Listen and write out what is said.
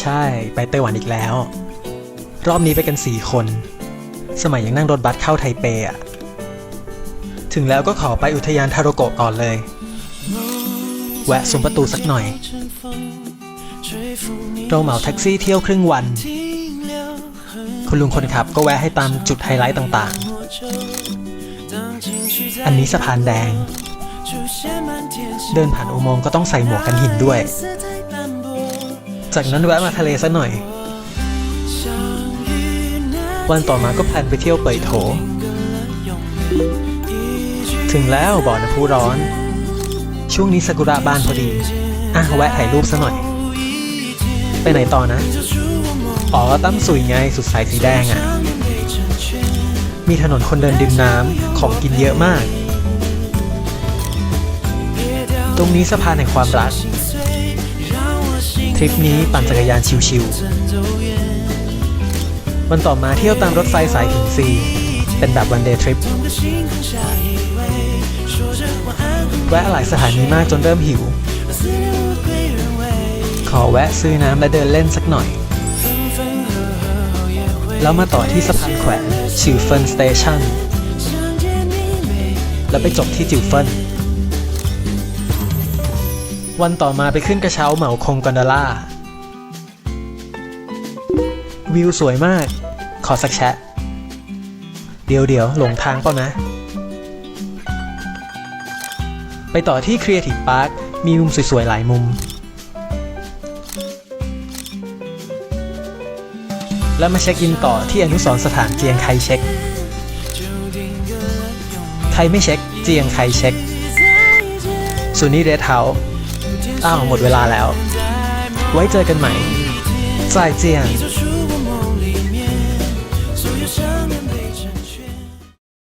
ใช่ไปไต้หวันอีกแล้ว รอบนี้ไปกันสี่คน สมัยยังนั่งรถบัสเข้าไทเปอะถึงแล้วก็ขอไปอุทยานทาโรโกะก่อนเลย แวะซุ้มประตูสักหน่อย เราเหมาแท็กซี่เที่ยวครึ่งวัน คุณลุงคนขับก็แวะให้ตามจุดไฮไลท์ต่างๆ อันนี้สะพานแดง เดินผ่านอุโมงค์ก็ต้องใส่หมวกกันหินด้วย จากนั้นแวะมาทะเลซะหน่อย วันต่อมาก็แพลนไปเที่ยวเป่ยโถ ถึงแล้วบ่อน้ำพุร้อน ช่วงนี้ซากุระบานพอดี อะแวะถ่ายรูปซะหน่อย ไปไหนต่อนะ อ๋อตั้มสุยไงสุดสายสีแดงอะ่ะ มีถนนคนเดินริมน้ำของกินเยอะมาก ตรงนี้สะพานแห่งความรัก ทริปนี้ปั่นจักรยานชิวๆ วันต่อมาเที่ยวตามรถไฟสายถึงซี เป็นแบบวันเดย์ทริป แวะหลายสถานีมากจนเริ่มหิว ขอแวะซื้อน้ำและเดินเล่นสักหน่อย แล้วมาต่อที่สะพานแขวนชิวเฟินสเตชันแล้วไปจบที่จิวเฟิน วันต่อมาไปขึ้นกระเช้าเหมาคงกอนดาล่า วิวสวยมาก ขอสักแชะ เดี๋ยวเดี๋ยวหลงทางเปล่านะ ไปต่อที่ Creative Park มีมุมสวยๆ หลายมุม แล้วมาเช็คอินต่อที่อนุสรสถานเจียงไคเช็ค ใครไม่เช็ค เจียงไคเช็คส่วนนี้เรดเฮา อ้าวหมดเวลาแล้ว ไว้เจอกันใหม่จ่ายเจียง